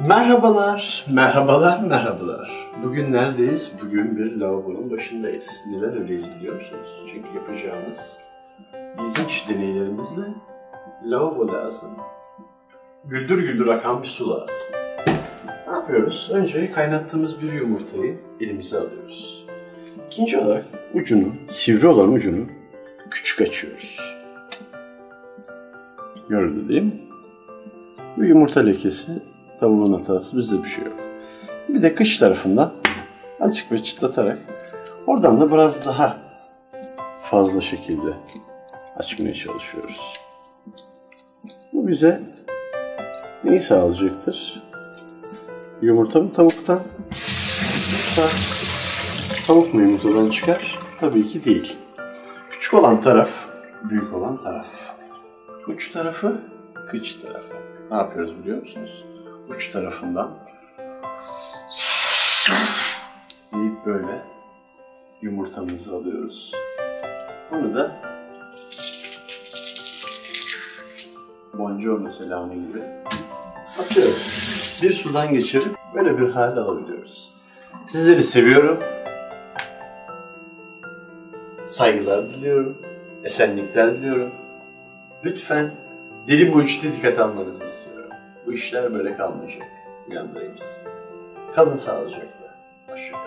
Merhabalar, merhabalar, merhabalar. Bugün neredeyiz? Bugün bir lavabonun başındayız. Neden öyleyiz biliyor musunuz? Çünkü yapacağımız ilginç deneylerimizle lavabo lazım. Güldür güldür akan bir su lazım. Ne yapıyoruz? Önce kaynattığımız bir yumurtayı elimize alıyoruz. İkinci olarak ucunu, sivri olan ucunu küçük açıyoruz. Gördü değil mi? Bu yumurta lekesi tavuğun hatası bizde bir şey yok. Bir de kış tarafından açık ve çıtlatarak oradan da biraz daha fazla şekilde açmaya çalışıyoruz. Bu bize neyi sağlayacaktır? Yumurta mı tavuktan? Yoksa tavuk mu yumurtadan çıkar? Tabii ki değil. Küçük olan taraf, büyük olan taraf. Uç tarafı, kıç tarafı. Ne yapıyoruz biliyor musunuz? Uç tarafından deyip böyle yumurtamızı alıyoruz. Bunu da boncuğu mesela onun gibi atıyoruz. Bir sudan geçirip böyle bir hale alabiliyoruz. Sizleri seviyorum. Saygılar diliyorum. Esenlikler diliyorum. Lütfen dili mucidi dikkat almanızı istiyorum. Bu işler böyle kalmayacak. Uyandırayım sizi. Kalın sağlıcakla. Hoşçakalın.